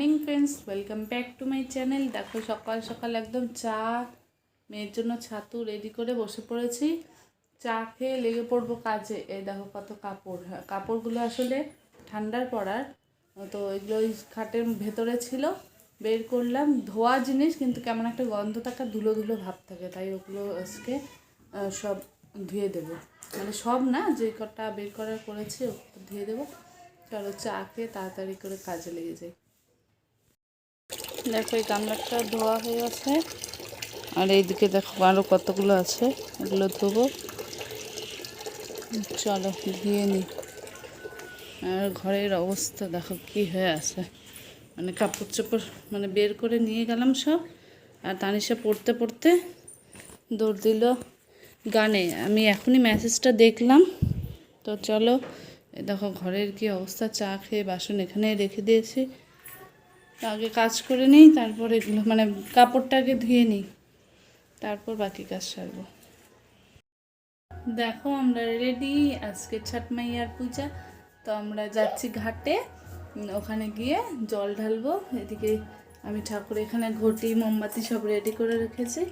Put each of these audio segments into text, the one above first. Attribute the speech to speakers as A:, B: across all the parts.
A: Morning friends welcome back to my channel দেখো, সকাল সকাল একদম চা, মেয়ের জন্য ছাতু রেডি করে বসে পড়েছি। চা খেয়ে লেগে পড়ব কাজে। এই দেখো কত কাপড় হ্যাঁ কাপড়গুলো আসলে ঠান্ডার পড়ার। তো এগুলো ওই খাটের ভেতরে ছিল, বের করলাম। ধোয়া জিনিস, কিন্তু কেমন একটা গন্ধ থাকে, ধুলো ধুলো ভাব থাকে। তাই ওগুলো আজকে সব ধুয়ে দেবো। মানে সব না, যে কটা বের করার করেছি, ওগুলো ধুয়ে দেবো। চলো চা খেয়ে তাড়াতাড়ি করে কাজে লেগে যাই। দেখো এই গামলাটা ধোয়া হয়ে গেছে। আর এইদিকে দেখো আরও কতগুলো আছে, এগুলো ধোবো। চলো, ধুয়ে নিই আর ঘরের অবস্থা দেখো কি হয়ে আছে। মানে কাপড় চোপড় মানে বের করে নিয়ে গেলাম সব। আর তানিশা পড়তে পড়তে দৌড় দিল গানে। আমি এখনই মেসেজটা দেখলাম। তো চলো দেখো ঘরের কি অবস্থা, চা খেয়ে বাসন এখানে রেখে দিয়েছি। আগে কাজ করে নিই, তারপর এগুলো মানে কাপড়টা আগে ধুয়ে নিই, তারপর বাকি কাজ সারবো। দেখো আমরা রেডি আজকে ছট মাইয়ার পূজা। তো আমরা যাচ্ছি ঘাটে ওখানে গিয়ে জল ঢালবো। এদিকে আমি ঠাকুর এখানে ঘটি, মোমবাতি সব রেডি করে রেখেছি।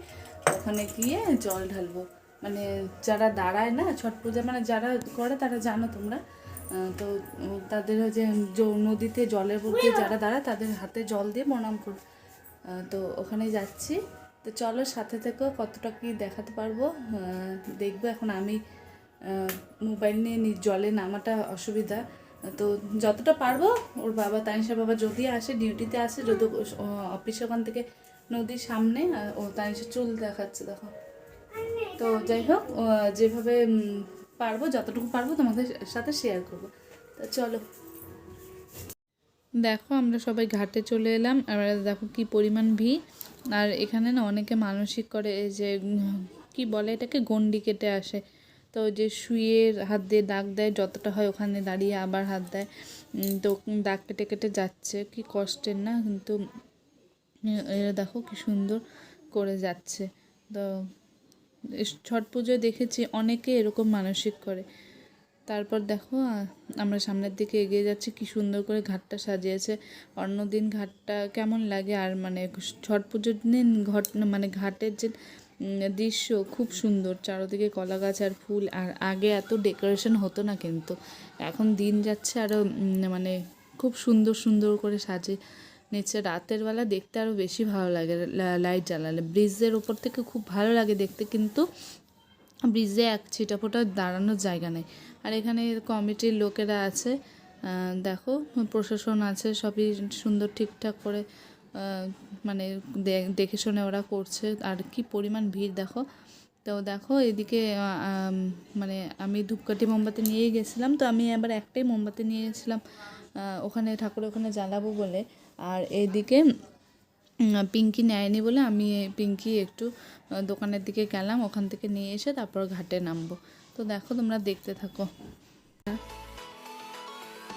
A: ওখানে গিয়ে জল ঢালবো। মানে যারা দাঁড়ায় না, ছট পূজা মানে যারা করে তারা জানো তোমরা। তো তাদের যে নদীতে জলের মধ্যে যারা দাঁড়ায় তাদের হাতে জল দিয়ে প্রণাম কর। তো ওখানে যাচ্ছি। তো চলো সাথে থেকে কতটা কি দেখাতে পারব? দেখব। এখন আমি মোবাইল নিয়ে নি- জলে নামাটা অসুবিধা। তো যতটা পারব ওর বাবা তানিশার বাবা যদি আসে ডিউটিতে আসে যদি অফিস ওখান থেকে নদীর সামনে ও তানিশার চুল দেখাচ্ছে দেখো। তো যাই হোক যেভাবে পারব, যতটুকু পারব তোমাদের সাথে শেয়ার করব। তো চলো। দেখো, আমরা সবাই ঘাটে চলে এলাম। আর দেখো কি পরিমাণ ভিড়। আর এখানে না অনেকে মানসিক করে যে, কি বলে এটাকে, গন্ডি কেটে আসে। তো যে শুয়ে হাত দিয়ে দাগ দেয়, যতটা হয় ওখানে দাঁড়িয়ে আবার হাত দেয়। তো দাগ কেটে কেটে যাচ্ছে, কি কষ্টের না? কিন্তু এরা দেখো কি সুন্দর করে যাচ্ছে। তো ছট পুজোয় দেখেছি অনেকে এরকম মানসিক করে। তারপর দেখো আমরা সামনের দিকে এগিয়ে যাচ্ছি, কি সুন্দর করে ঘাটটা সাজিয়েছে। অন্যদিন ঘাটটা কেমন লাগে? আর মানে ছট পুজোর দিন ঘট মানে ঘাটের যে দৃশ্য খুব সুন্দর। চারোদিকে কলা গাছ আর ফুল। আর আগে এত ডেকোরেশন হতো না কিন্তু। এখন দিন যাচ্ছে আরও মানে খুব সুন্দর সুন্দর করে সাজে নিচে রাতের বেলা দেখতে আরও বেশি ভালো লাগে লাইট জ্বালালে। ব্রিজের ওপর থেকে খুব ভালো লাগে দেখতে, কিন্তু ব্রিজে এক ছিটাফোটা দাঁড়ানোর জায়গা নেই। আর এখানে কমিটির লোকেরা আছে দেখো, প্রশাসন আছে, সবই সুন্দর ঠিকঠাক করে মানে দেখে শুনে ওরা করছে। আর কি পরিমাণ ভিড়, দেখো। তো দেখো, এদিকে মানে আমি ধূপকাঠি মোমবাতি নিয়েই গেছিলাম, তো আমি এবার একটাই মোমবাতি নিয়ে গেছিলাম। ওখানে ঠাকুরের ওখানে জ্বালাবো বলে। আর এইদিকে পিঙ্কি নেয়নি বলে আমি পিঙ্কি একটু দোকানের দিকে গেলাম, ওখান থেকে নিয়ে এসে তারপর ঘাটে নামবো। তো দেখো, তোমরা দেখতে থাকো।